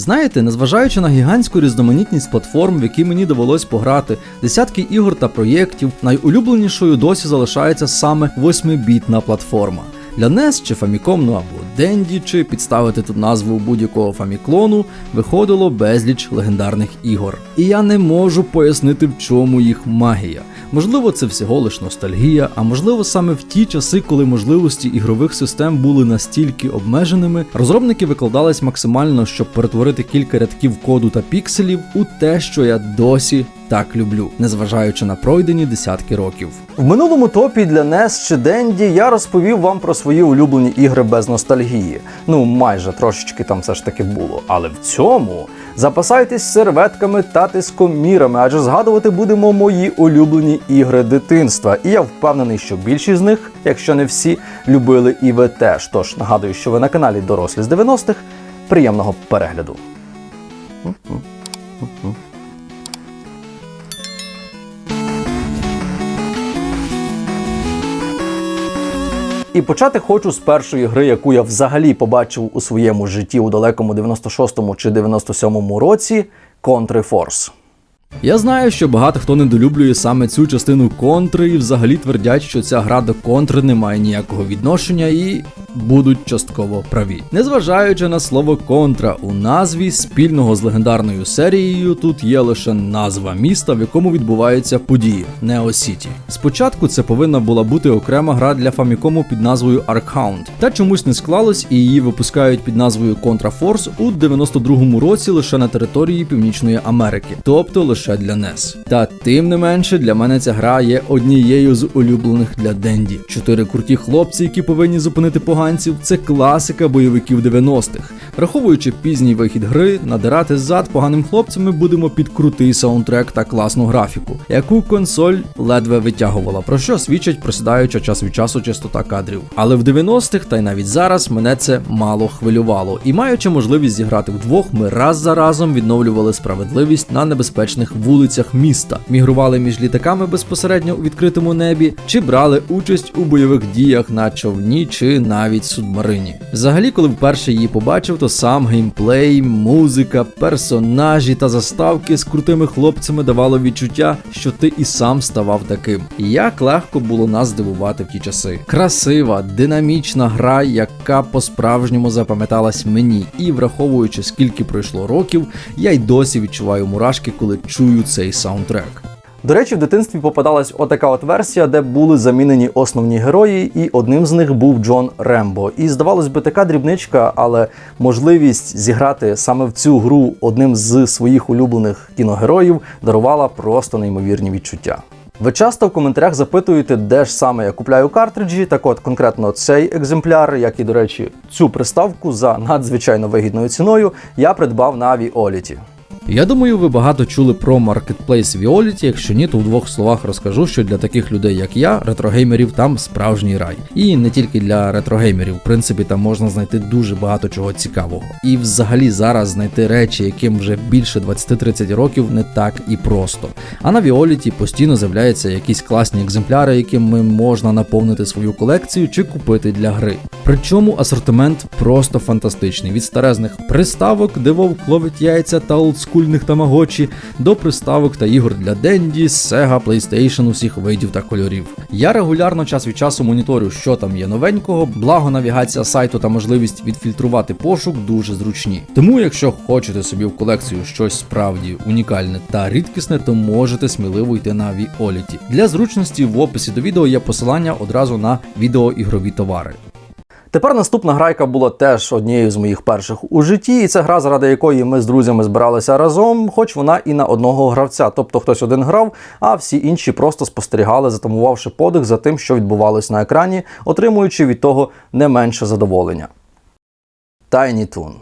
Знаєте, незважаючи на гігантську різноманітність платформ, в які мені довелось пограти, десятки ігор та проєктів, найулюбленішою досі залишається саме 8-бітна платформа. Для NES чи Famicom, ну або Dendy, чи підставити тут назву будь-якого фаміклону, виходило безліч легендарних ігор. І я не можу пояснити, в чому їх магія. Можливо, це всього лиш ностальгія, а можливо саме в ті часи, коли можливості ігрових систем були настільки обмеженими, розробники викладались максимально, щоб перетворити кілька рядків коду та пікселів у те, що я досі так люблю, незважаючи на пройдені десятки років. В минулому топі для NES чи Dendy я розповів вам про свої улюблені ігри без ностальгії. Ну, майже трошечки там все ж таки було. Але в цьому запасайтесь серветками та тискомірами, адже згадувати будемо мої улюблені ігри дитинства. І я впевнений, що більшість з них, якщо не всі, любили і ви теж. Тож нагадую, що ви на каналі Дорослі з 90-х. Приємного перегляду. І почати хочу з першої гри, яку я взагалі побачив у своєму житті у далекому 96-му чи 97-му році Контри Force. Я знаю, що багато хто недолюблює саме цю частину контри і взагалі твердять, що ця гра до контри не має ніякого відношення і будуть частково праві. Незважаючи на слово контра у назві спільного з легендарною серією, тут є лише назва міста, в якому відбуваються події Нео Сіті. Спочатку це повинна була бути окрема гра для Famicom під назвою Arkhound, та чомусь не склалось і її випускають під назвою Contra Force у 92-му році лише на території Північної Америки, тобто лише для NES. Та тим не менше для мене ця гра є однією з улюблених для Денді. Чотири круті хлопці, які повинні зупинити поганців, це класика бойовиків 90-х. Враховуючи пізній вихід гри, надирати зад поганим хлопцям ми будемо під крутий саундтрек та класну графіку, яку консоль ледве витягувала, про що свідчить просідаюча час від часу частота кадрів. Але в 90-х, та й навіть зараз, мене це мало хвилювало. І маючи можливість зіграти вдвох, ми раз за разом відновлювали справедливість на небезпечних вулицях міста, мігрували між літаками безпосередньо у відкритому небі, чи брали участь у бойових діях на човні чи навіть субмарині. Взагалі, коли вперше її побачив, то сам геймплей, музика, персонажі та заставки з крутими хлопцями давало відчуття, що ти і сам ставав таким. Як легко було нас здивувати в ті часи. Красива, динамічна гра, яка по-справжньому запам'яталась мені, і враховуючи скільки пройшло років, я й досі відчуваю мурашки, коли чую цей саундтрек. До речі, в дитинстві попадалась отака от версія, де були замінені основні герої, і одним з них був Джон Рембо. І здавалось би, така дрібничка, але можливість зіграти саме в цю гру одним з своїх улюблених кіногероїв дарувала просто неймовірні відчуття. Ви часто в коментарях запитуєте, де ж саме я купляю картриджі. Так от конкретно цей екземпляр, як і, до речі, цю приставку за надзвичайно вигідною ціною я придбав на Violet. Я думаю, ви багато чули про Marketplace Violet, якщо ні, то в двох словах розкажу, що для таких людей, як я, ретрогеймерів там справжній рай. І не тільки для ретрогеймерів, в принципі, там можна знайти дуже багато чого цікавого. І взагалі зараз знайти речі, яким вже більше 20-30 років, не так і просто. А на Violet постійно з'являються якісь класні екземпляри, якими можна наповнити свою колекцію чи купити для гри. Причому асортимент просто фантастичний: від старезних приставок, де вовк ловить яйця та олдскульних тамагочі, до приставок та ігор для Денді, Sega, PlayStation усіх видів та кольорів. Я регулярно час від часу моніторю, що там є новенького, благо навігація сайту та можливість відфільтрувати пошук дуже зручні. Тому, якщо хочете собі в колекцію щось справді унікальне та рідкісне, то можете сміливо йти на Violet. Для зручності в описі до відео є посилання одразу на відеоігрові товари. Тепер наступна грайка була теж однією з моїх перших у житті, і це гра, заради якої ми з друзями збиралися разом, хоч вона і на одного гравця. Тобто хтось один грав, а всі інші просто спостерігали, затамувавши подих за тим, що відбувалось на екрані, отримуючи від того не менше задоволення. Tiny Toon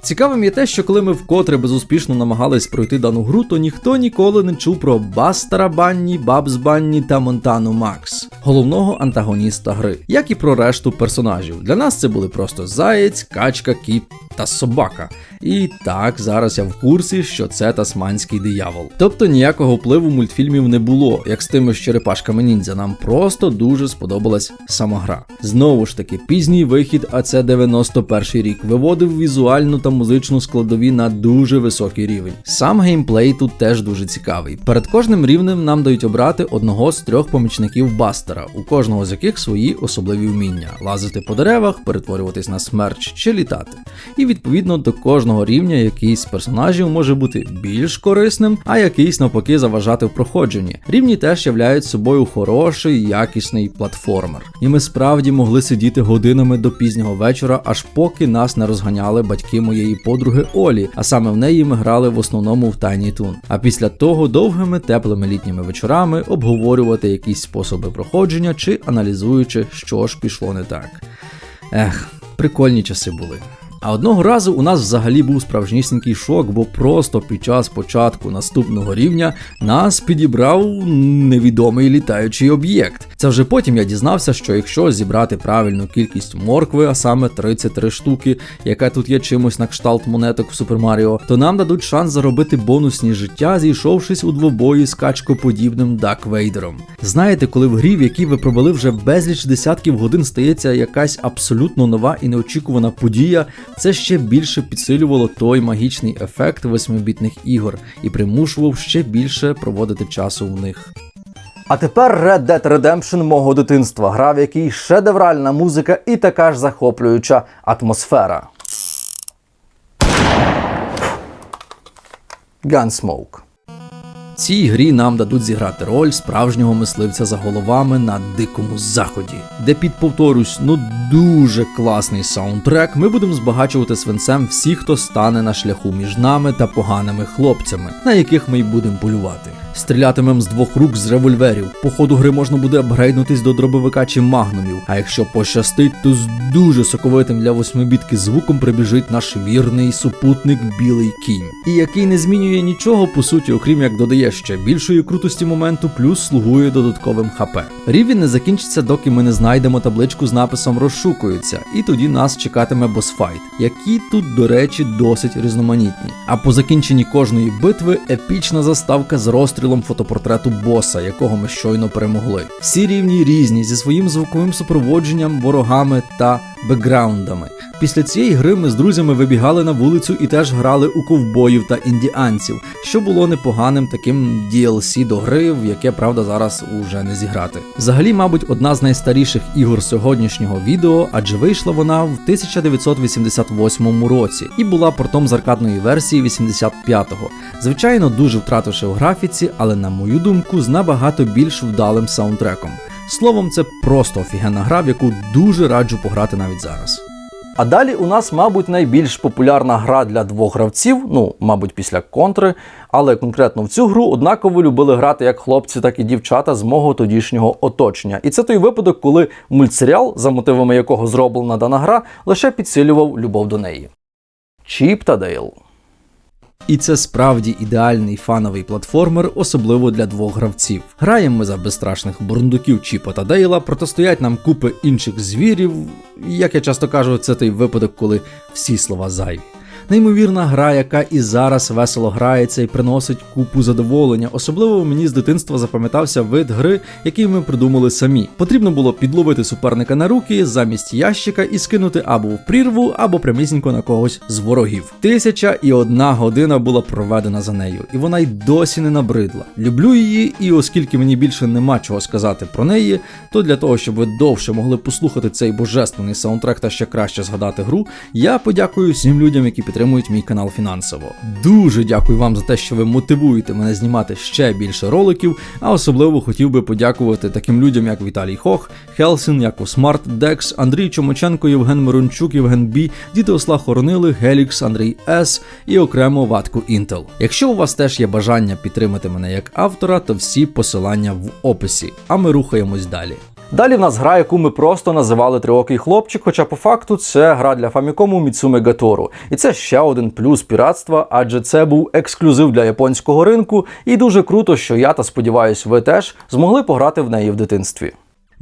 Цікавим є те, що коли ми вкотре безуспішно намагались пройти дану гру, то ніхто ніколи не чув про Бастера Банні, Бабс Банні та Монтану Макс, головного антагоніста гри, як і про решту персонажів. Для нас це були просто заєць, качка, кіт та собака. І так, зараз я в курсі, що це тасманський диявол. Тобто ніякого впливу мультфільмів не було, як з тими з черепашками ніндзя. Нам просто дуже сподобалась сама гра. Знову ж таки, пізній вихід, а це 91 рік, виводив візуально та музичну складові на дуже високий рівень. Сам геймплей тут теж дуже цікавий. Перед кожним рівнем нам дають обрати одного з трьох помічників бастера, у кожного з яких свої особливі вміння: лазити по деревах, перетворюватись на смерч чи літати. І відповідно до кожного рівня якийсь з персонажів може бути більш корисним, а якийсь навпаки заважати в проходженні. Рівні теж являють собою хороший, якісний платформер. І ми справді могли сидіти годинами до пізнього вечора, аж поки нас не розганяли батьки моєї подруги Олі, а саме в неї ми грали в основному в Tiny Toon. А після того довгими теплими літніми вечорами обговорювати якісь способи проходження чи аналізуючи, що ж пішло не так. Ех, прикольні часи були. А одного разу у нас взагалі був справжнісінький шок, бо просто під час початку наступного рівня нас підібрав невідомий літаючий об'єкт. Це вже потім я дізнався, що якщо зібрати правильну кількість моркви, а саме 33 штуки, яка тут є чимось на кшталт монеток в Супер Маріо, то нам дадуть шанс заробити бонусні життя, зійшовшись у двобої з качкоподібним Дак Вейдером. Знаєте, коли в грі, в якій ви провели вже безліч десятків годин, стається якась абсолютно нова і неочікувана подія, це ще більше підсилювало той магічний ефект восьмибітних ігор і примушував ще більше проводити часу в них. А тепер Red Dead Redemption мого дитинства, гра, в якій шедевральна музика і така ж захоплююча атмосфера. Gunsmoke. Цій грі нам дадуть зіграти роль справжнього мисливця за головами на дикому заході, де під повторюсь, ну дуже класний саундтрек. Ми будемо збагачувати свинцем всіх, хто стане на шляху між нами та поганими хлопцями, на яких ми й будемо полювати. Стрілятимем з двох рук з револьверів. По ходу гри можна буде апгрейднутись до дробовика чи магнумів. А якщо пощастить, то з дуже соковитим для восьмибітки звуком прибіжить наш вірний супутник білий кінь, і який не змінює нічого по суті, окрім як додає ще більшої крутості моменту, плюс слугує додатковим ХП. Рівень не закінчиться, доки ми не знайдемо табличку з написом розшукується, і тоді нас чекатиме босфайт, які тут, до речі, досить різноманітні. А по закінченні кожної битви епічна заставка з розстрілом фотопортрету боса, якого ми щойно перемогли. Всі рівні різні зі своїм звуковим супроводженням, ворогами та бекграундами. Після цієї гри ми з друзями вибігали на вулицю і теж грали у ковбоїв та індіанців, що було непоганим таким DLC до гри, в яке правда зараз уже не зіграти. Взагалі, мабуть, одна з найстаріших ігор сьогоднішнього відео, адже вийшла вона в 1988 році і була портом з аркадної версії 85-го. Звичайно, дуже втративши в графіці, але на мою думку, з набагато більш вдалим саундтреком. Словом, це просто офігенна гра, в яку дуже раджу пограти навіть зараз. А далі у нас, мабуть, найбільш популярна гра для двох гравців, ну, мабуть, після контри, але конкретно в цю гру однаково любили грати як хлопці, так і дівчата з мого тодішнього оточення. І це той випадок, коли мультсеріал, за мотивами якого зроблена дана гра, лише підсилював любов до неї. Чіп Дейл. І це справді ідеальний фановий платформер, особливо для двох гравців. Граємо ми за безстрашних бурундуків Чіпа та Дейла, протистоять нам купи інших звірів. Як я часто кажу, це той випадок, коли всі слова зайві. Неймовірна гра, яка і зараз весело грається і приносить купу задоволення. Особливо мені з дитинства запам'ятався вид гри, який ми придумали самі. Потрібно було підловити суперника на руки замість ящика і скинути або в прірву, або прямісінько на когось з ворогів. Тисяча і одна година була проведена за нею, і вона й досі не набридла. Люблю її, і оскільки мені більше нема чого сказати про неї, то для того, щоб ви довше могли послухати цей божественний саундтрек та ще краще згадати гру, я подякую всім людям, які підтримують мій канал фінансово. Дуже дякую вам за те, що ви мотивуєте мене знімати ще більше роликів, а особливо хотів би подякувати таким людям, як Віталій Хох, Хелсін, Яков Смарт, Декс, Андрій Чомоченко, Євген Мирончук, Євген Бі, Діти Осла Хоронили, Гелікс, Андрій С і окремо ватку Intel. Якщо у вас теж є бажання підтримати мене як автора, то всі посилання в описі. А ми рухаємось далі. Далі в нас гра, яку ми просто називали Триокий хлопчик, хоча по факту це гра для фамікому Міцуме Гатору. І це ще один плюс піратства, адже це був ексклюзив для японського ринку, і дуже круто, що я та сподіваюсь, ви теж змогли пограти в неї в дитинстві.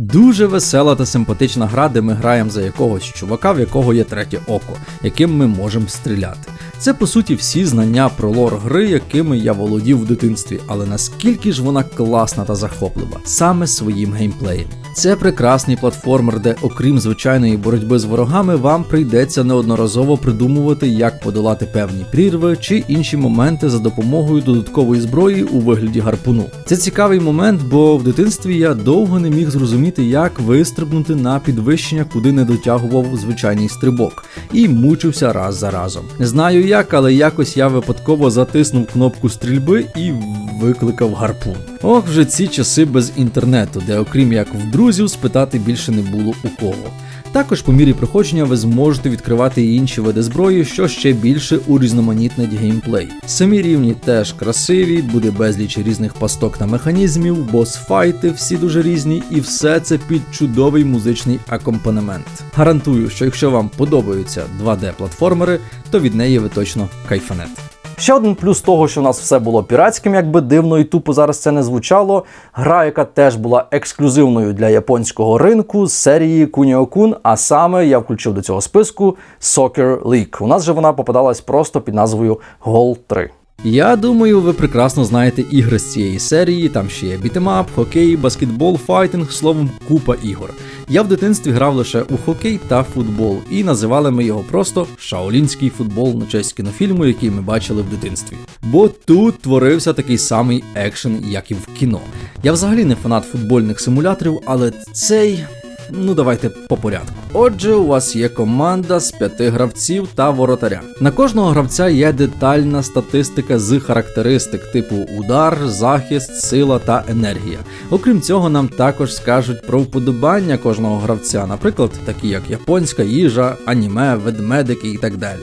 Дуже весела та симпатична гра, де ми граємо за якогось чувака, в якого є третє око, яким ми можемо стріляти. Це по суті всі знання про лор гри, якими я володів в дитинстві, але наскільки ж вона класна та захоплива, саме своїм геймплеєм. Це прекрасний платформер, де, окрім звичайної боротьби з ворогами, вам прийдеться неодноразово придумувати, як подолати певні прірви чи інші моменти за допомогою додаткової зброї у вигляді гарпуну. Це цікавий момент, бо в дитинстві я довго не міг зрозуміти, як вистрибнути на підвищення, куди не дотягував звичайний стрибок, і мучився раз за разом. Не знаю як, але якось я випадково затиснув кнопку стрільби і викликав гарпун. Ох, вже ці часи без інтернету, де, окрім як в друзів, спитати більше не було у кого. Також по мірі проходження ви зможете відкривати інші види зброї, що ще більше урізноманітнить геймплей. Самі рівні теж красиві, буде безліч різних пасток та механізмів, босфайти всі дуже різні, і все це під чудовий музичний акомпанемент. Гарантую, що якщо вам подобаються 2D-платформери, то від неї ви точно кайфанете. Ще один плюс того, що в нас все було піратським, якби дивно і тупо зараз це не звучало. Гра, яка теж була ексклюзивною для японського ринку з серії Kunio-kun, а саме я включив до цього списку Soccer League. У нас же вона попадалась просто під назвою Gol 3. Я думаю, ви прекрасно знаєте ігри з цієї серії. Там ще є бітемап, хокей, баскетбол, файтинг, словом, купа ігор. Я в дитинстві грав лише у хокей та футбол, і називали ми його просто Шаолінський футбол на честь кінофільму, який ми бачили в дитинстві. Бо тут творився такий самий екшен, як і в кіно. Я взагалі не фанат футбольних симуляторів, але цей. Ну, давайте по порядку. Отже, у вас є команда з п'яти гравців та воротаря. На кожного гравця є детальна статистика з характеристик типу удар, захист, сила та енергія. Окрім цього, нам також скажуть про вподобання кожного гравця, наприклад, такі як японська їжа, аніме, ведмедики і так далі.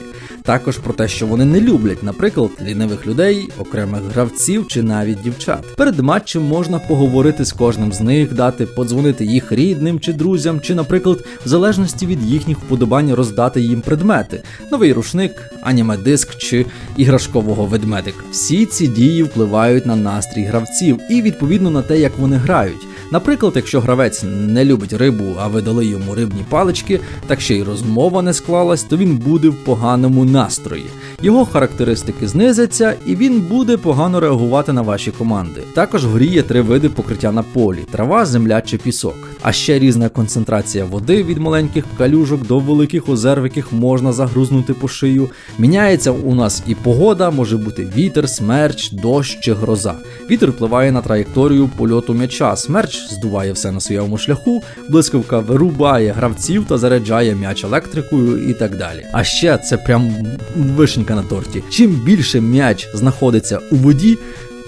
Також про те, що вони не люблять, наприклад, лінивих людей, окремих гравців чи навіть дівчат. Перед матчем можна поговорити з кожним з них, дати подзвонити їх рідним чи друзям, чи, наприклад, в залежності від їхніх вподобань роздати їм предмети: новий рушник, аніме-диск чи іграшкового ведмедика. Всі ці дії впливають на настрій гравців і відповідно на те, як вони грають. Наприклад, якщо гравець не любить рибу, а ви дали йому рибні палички, так ще й розмова не склалась, то він буде в поганому настрої. Його характеристики знизяться, і він буде погано реагувати на ваші команди. Також в грі є три види покриття на полі: трава, земля чи пісок. А ще різна концентрація води від маленьких калюжок до великих озер, в яких можна загрузнути по шию. Міняється у нас і погода, може бути вітер, смерч, дощ чи гроза. Вітер впливає на траєкторію польоту м'яча. Смерч здуває все на своєму шляху, блискавка вирубає гравців та заряджає м'яч електрикою і так далі. А ще це прям вишенька на торті. Чим більше м'яч знаходиться у воді,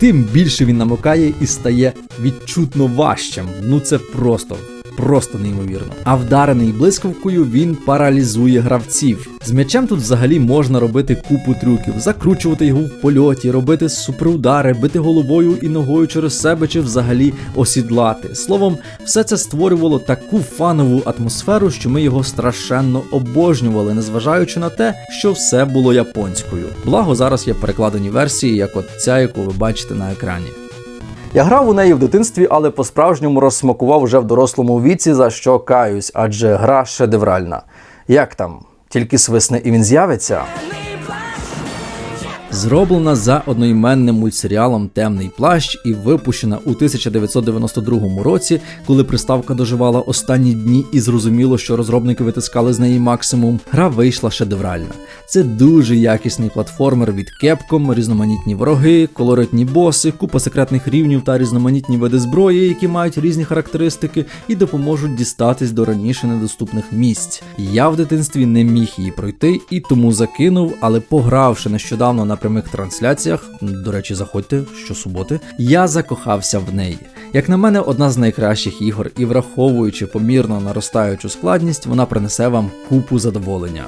тим більше він намикає і стає відчутно важчим. Ну це просто. Просто неймовірно. А вдарений блискавкою він паралізує гравців. З м'ячем тут взагалі можна робити купу трюків, закручувати його в польоті, робити суперудари, бити головою і ногою через себе чи взагалі осідлати. Словом, все це створювало таку фанову атмосферу, що ми його страшенно обожнювали, незважаючи на те, що все було японською. Благо зараз є перекладені версії, як от ця, яку ви бачите на екрані. Я грав у неї в дитинстві, але по-справжньому розсмакував вже в дорослому віці, за що каюсь, адже гра шедевральна. Як там? Тільки свисне і він з'явиться. Зроблена за одноіменним мультсеріалом Темний плащ і випущена у 1992 році, коли приставка доживала останні дні і зрозуміло, що розробники витискали з неї максимум. Гра вийшла шедевральна. Це дуже якісний платформер від Capcom, різноманітні вороги, колоритні боси, купа секретних рівнів та різноманітні види зброї, які мають різні характеристики і допоможуть дістатись до раніше недоступних місць. Я в дитинстві не міг її пройти і тому закинув, але погравши нещодавно на прямих трансляціях, до речі, заходьте щосуботи, я закохався в неї. Як на мене, одна з найкращих ігор, і враховуючи помірно наростаючу складність, вона принесе вам купу задоволення.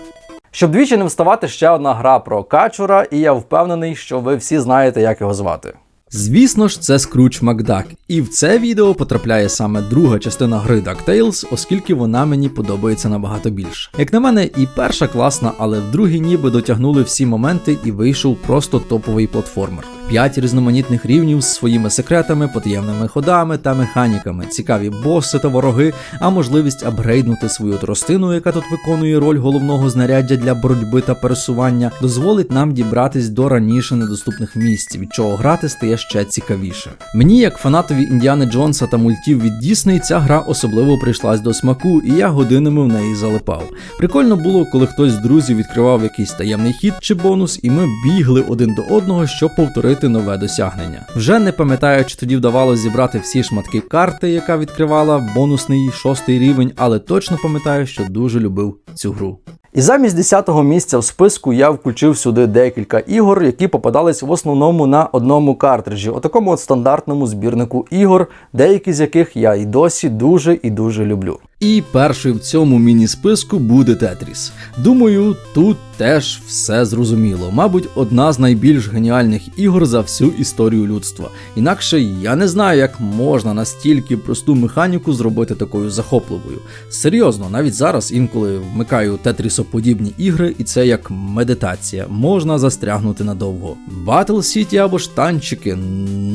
Щоб двічі не вставати ще одна гра про качура, і я впевнений, що ви всі знаєте, як його звати. Звісно ж, це Скруч Макдак, і в це відео потрапляє саме друга частина гри DuckTales, оскільки вона мені подобається набагато більше. Як на мене, і перша класна, але в другій ніби дотягнули всі моменти і вийшов просто топовий платформер. 5 різноманітних рівнів з своїми секретами, потаємними ходами та механіками, цікаві боси та вороги, а можливість апгрейднути свою тростину, яка тут виконує роль головного знаряддя для боротьби та пересування, дозволить нам дібратись до раніше недоступних місць, від чого грати стає ще цікавіше. Мені, як фанатові Індіани Джонса та мультів від Дісней, ця гра особливо прийшлась до смаку, і я годинами в неї залипав. Прикольно було, коли хтось з друзів відкривав якийсь таємний хід чи бонус, і ми бігли один до одного, щоб повторити нове досягнення. Вже не пам'ятаю, чи тоді вдавалося зібрати всі шматки карти, яка відкривала бонусний шостий рівень, але точно пам'ятаю, що дуже любив цю гру. І замість 10-го місця в списку я включив сюди декілька ігор, які попадались в основному на одному картриджі, отакому от стандартному збірнику ігор, деякі з яких я і досі дуже і дуже люблю. І перший в цьому міні-списку буде Тетріс. Думаю, тут теж все зрозуміло. Мабуть, одна з найбільш геніальних ігор за всю історію людства. Інакше я не знаю, як можна настільки просту механіку зробити такою захопливою. Серйозно, навіть зараз інколи вмикаю тетрісоподібні ігри, і це як медитація, можна застрягнути надовго. Battle City або ж танчики,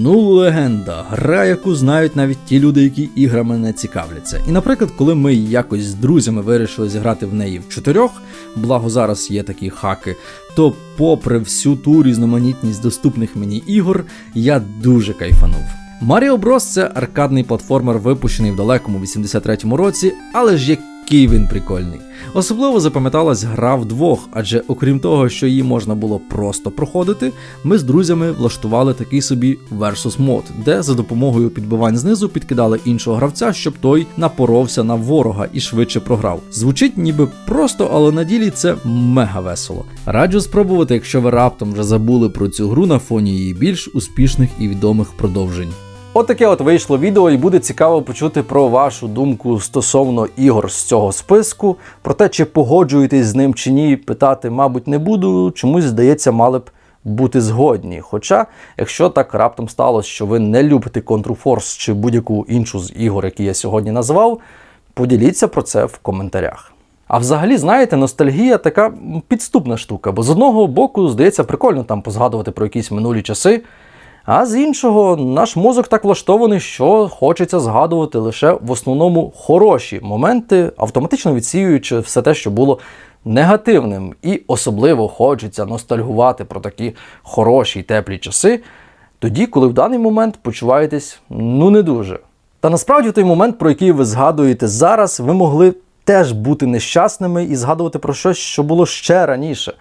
ну легенда, гра, яку знають навіть ті люди, які іграми не цікавляться. І, наприклад, коли ми якось з друзями вирішили зіграти в неї в чотирьох, благо зараз є такі хаки, то, попри всю ту різноманітність доступних мені ігор, я дуже кайфанув. Mario Bros. це аркадний платформер, випущений в далекому 83-му році, але ж який він прикольний. Особливо запам'яталась гра вдвох, адже окрім того, що її можна було просто проходити, ми з друзями влаштували такий собі versus мод, де за допомогою підбивань знизу підкидали іншого гравця, щоб той напоровся на ворога і швидше програв. Звучить ніби просто, але на ділі це мега весело. Раджу спробувати, якщо ви раптом вже забули про цю гру на фоні її більш успішних і відомих продовжень. От от вийшло відео, і буде цікаво почути про вашу думку стосовно ігор з цього списку. Про те, чи погоджуєтесь з ним чи ні, питати, мабуть, не буду. Чомусь, здається, мали б бути згодні. Хоча, якщо так раптом сталося, що ви не любите Control чи будь-яку іншу з ігор, які я сьогодні назвав, поділіться про це в коментарях. А взагалі, знаєте, ностальгія така підступна штука, бо з одного боку, здається, прикольно там позгадувати про якісь минулі часи. А з іншого, наш мозок так влаштований, що хочеться згадувати лише в основному хороші моменти, автоматично відсіюючи все те, що було негативним. І особливо хочеться ностальгувати про такі хороші й теплі часи, тоді, коли в даний момент почуваєтесь ну не дуже. Та насправді в той момент, про який ви згадуєте зараз, ви могли теж бути нещасними і згадувати про щось, що було ще раніше.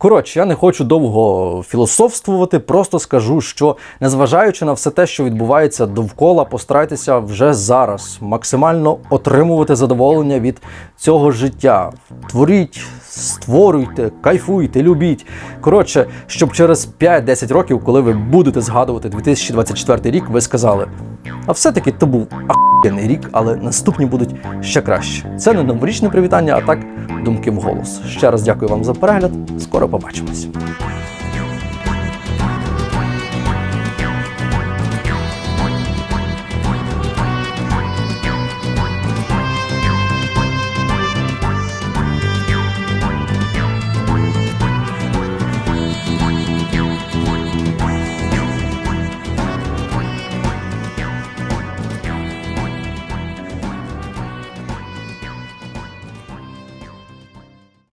Коротше, я не хочу довго філософствувати, просто скажу, що незважаючи на все те, що відбувається довкола, постарайтеся вже зараз максимально отримувати задоволення від цього життя. Творіть, створюйте, кайфуйте, любіть. Коротше, щоб через 5-10 років, коли ви будете згадувати 2024 рік, ви сказали: а все-таки то був ахуєнний рік, але наступні будуть ще краще. Це не новорічне привітання, а так думки вголос. Ще раз дякую вам за перегляд. Скоро побачимось.